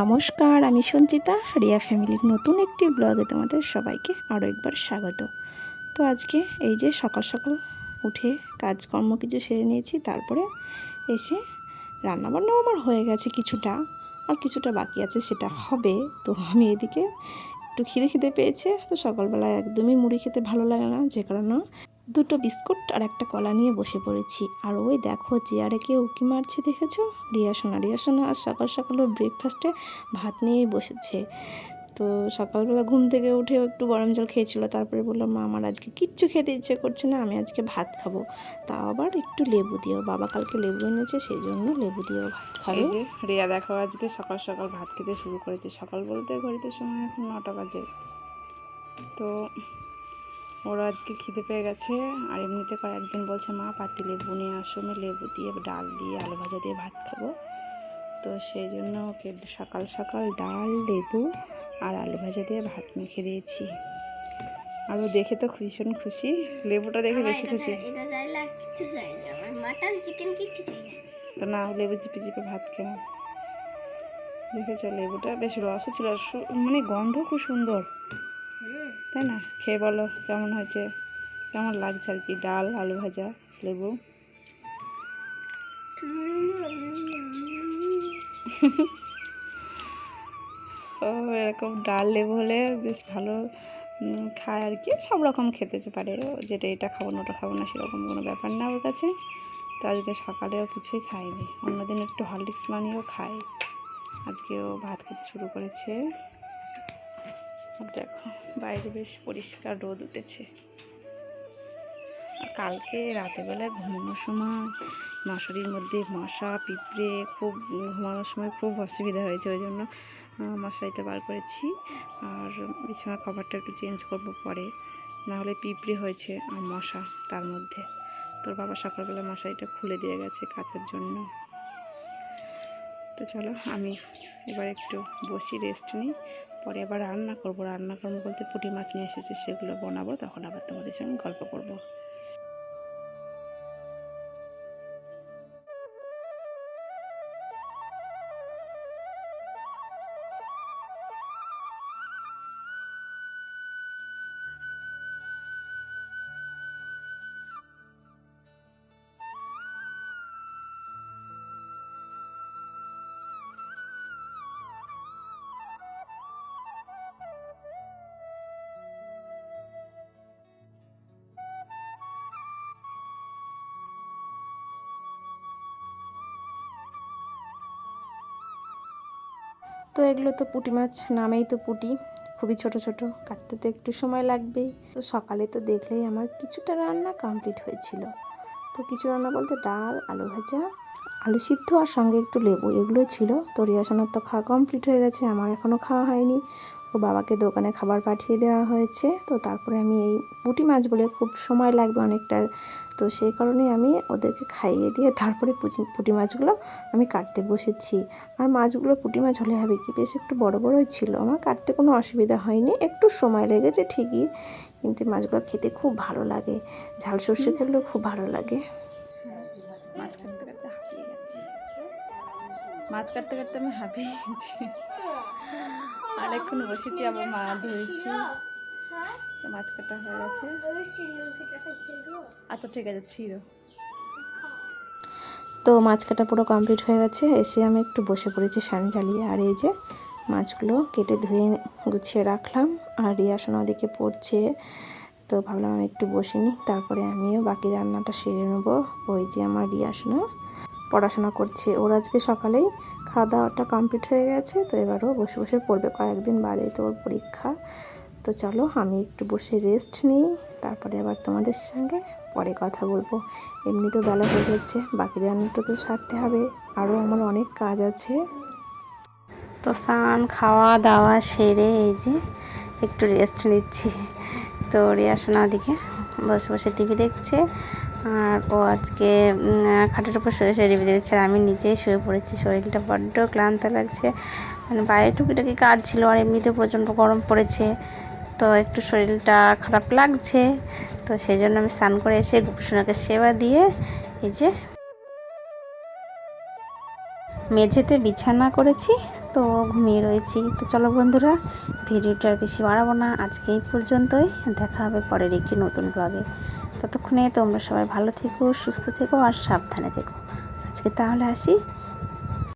নমস্কার, আমি সঞ্চিতা, রিয়া ফ্যামিলির নতুন একটি ব্লগে তোমাদের সবাইকে আরও একবার স্বাগত। তো আজকে এই যে সকাল সকাল উঠে কাজকর্ম কিছু সেরে নিয়েছি, তারপরে এসে রান্নাবান্নাও আমার হয়ে গেছে কিছুটা, আর কিছুটা বাকি আছে সেটা হবে। তো আমি এদিকে একটু খিদে খিদে পেয়েছে, তো সকালবেলা একদমই মুড়ি খেতে ভালো লাগে না, যে কারণে দুটো বিস্কুট আর একটা কলা নিয়ে বসে পড়েছি। আর ওই দেখো, চেয়ারে কেউ উকি মারছে, দেখেছ? রিয়া সোনা আর সকাল সকাল ব্রেকফাস্টে ভাত নিয়ে বসেছে। তো সকালবেলা ঘুম থেকে উঠে একটু গরম জল খেয়েছিল, তারপরে বললাম, মা, আমার আজকে কিচ্ছু খেতে ইচ্ছে করছে না, আমি আজকে ভাত খাব। তাও আবার একটু লেবু দিও বাবা কালকে লেবু এনেছে সেই জন্য লেবু দিয়েও ভাত খাবে। যে, রিয়া দেখো, আজকে সকাল সকাল ভাত খেতে শুরু করেছে। সকাল বলতে ঘড়িতে সময় এখন নটা বাজে। তো ওরা আজকে খিদে পেয়ে গেছে, আর এমনিতে কয়েকদিন বলছে, মা, পাতি লেবু নিয়ে আসো, আমি লেবু দিয়ে, ডাল দিয়ে, আলু ভাজা দিয়ে ভাত খাব। তো সেই জন্য ওকে সকাল সকাল ডাল, লেবু আর আলু ভাজা দিয়ে ভাত মেখে দিয়েছি। ও দেখে তো ভীষণ খুশি লেবুটা দেখে বেশি খুশি। তো না লেবু চিপে চিপে ভাত খেয়ে দেখেছ লেবুটা বেশ রসও ছিল মানে গন্ধ খুব সুন্দর। তাই না? খেয়ে বলো কেমন হয়েছে? কেমন লাগছে আর কি? ডাল আলু ভাজা লেবু? ও এরকম ডাল লেবু হলে বেশ ভালো খায় আর কি। সব রকম খেতে পারে। যেটা এটা খাব না, ওটা খাব না, সেরকম কোনো ব্যাপার না ওর কাছে। তো আজকে সকালেও কিছুই খায়নি অন্যদিন একটু হরলিক্স বানিয়েও খায় আজকেও ভাত খেতে শুরু করেছে। দেখো, বাইরে বেশ পরিষ্কার রোদ উঠেছে। কালকে রাতেবেলায় ঘুমানোর সময় মশারির মধ্যে মশা, পিঁপড়ে খুব, ঘুমানোর সময় খুব অসুবিধা হয়েছে। ওই জন্য মশারিটা বার করেছি আর বিছানার কভারটা একটু চেঞ্জ করব পরে। না হলে পিঁপড়ে হয়েছে আর মশা তার মধ্যে। তোর বাবা সকালবেলা মশারিটা খুলে দিয়ে গেছে কাচার জন্য। তো চলো আমি এবার একটু বসি রেস্ট নিই। পরে আবার রান্না করব। রান্না করব বলতে পুঁটি মাছ নিয়ে এসেছি, সেগুলো বানাবো। তখন আবার তোমাদের সঙ্গে গল্প করব। তো এগুলো তো পুঁটি মাছ, নামেই তো পুঁটি। খুবই ছোট ছোট, কাটতে তো একটু সময় লাগবে তো সকালে তো দেখলেই আমার কিছুটা রান্না কমপ্লিট হয়েছিল। তো কিছু রান্না বলতে ডাল, আলু ভাজা, আলু সিদ্ধ আর সঙ্গে একটু লেবু এগুলো ছিল। তো রিয়াসানার তো খাওয়া কমপ্লিট হয়ে গেছে, আমার এখনও খাওয়া হয়নি। ও বাবাকে দোকানে খাবার পাঠিয়ে দেওয়া হয়েছে। তো তারপরে আমি এই পুঁটি মাছ বলে খুব সময় লাগবে অনেকটা। তো সেই কারণে আমি ওদেরকে খাইয়ে দিয়ে তারপরে পুঁটি মাছগুলো আমি কাটতে বসেছি। আর মাছগুলো পুঁটি মাছ হলে হবে কি? বেশ একটু বড় বড়ই ছিল। আমার কাটতে কোনো অসুবিধা হয়নি। একটু সময় লেগেছে ঠিকই, কিন্তু মাছগুলো খেতে খুব ভালো লাগে। ঝাল সর্ষে করলেও খুব ভালো লাগে। মাছ কাটতে কাটতে হাঁপিয়ে গেছি। মাছ কাটতে কাটতে আমি হাঁপিয়ে গেছি। অনেকক্ষণ বসেছি আবার মা ধরেছি তো মাছ কাটা হয়ে গেছে। আচ্ছা ঠিক আছে ছিল। তো মাছ কাটা পুরো কমপ্লিট হয়ে গেছে। এসে আমি একটু বসে পড়েছি ফ্যান জ্বালিয়ে। আর এই যে মাছগুলো কেটে ধুয়ে গুছিয়ে রাখলাম। আর রিয়াসোনা ওদিকে পড়ছে। তো ভাবলাম আমি একটু বসিনি তারপরে আমিও বাকি রান্নাটা সেরে নেব। ওই যে আমার রিয়াসোনা পড়াশোনা করছে। ওর আজকে সকালেই খাওয়া দাওয়াটা কমপ্লিট হয়ে গেছে, তো এবারও বসে বসে পড়বে কয়েকদিন বাদেই তো ওর পরীক্ষা। তো চলো আমি একটু বসে রেস্ট নিই, তারপরে আবার তোমাদের সঙ্গে পরে কথা বলব। এমনি তো বেলা হয়ে যাচ্ছে, বাকি রান্নাটা তো সারতে হবে আরও আমার অনেক কাজ আছে। তো স্নান খাওয়া দাওয়া সেরে এই যে একটু রেস্ট নিচ্ছি। তো রিয়াসোনা দিকে বসে বসে টিভি দেখছে আর ও আজকে খাটের উপর শুয়ে শুয়ে দেখছে আর আমি নিচেই শুয়ে পড়েছি। শরীরটা বড্ড ক্লান্ত লাগছে। মানে বাইরে টুকিটাকি কাজ ছিল আর এমনিতে প্রচণ্ড গরম পড়েছে। তো একটু শরীরটা খারাপ লাগছে। তো সেই জন্য আমি স্নান করে এসে গোপুসোনাকে সেবা দিয়ে এই যে মেঝেতে বিছানা করেছি। তো ঘুমিয়ে রয়েছি। তো চলো বন্ধুরা, ভিডিওটা বেশি বাড়াবো না। আজকে এই পর্যন্তই। দেখা হবে পরের একটি নতুন ব্লগে ততক্ষণে তোমরা সবাই ভালো থেকো সুস্থ থেকো আর সাবধানে থেকো। আজকে তাহলে আসি।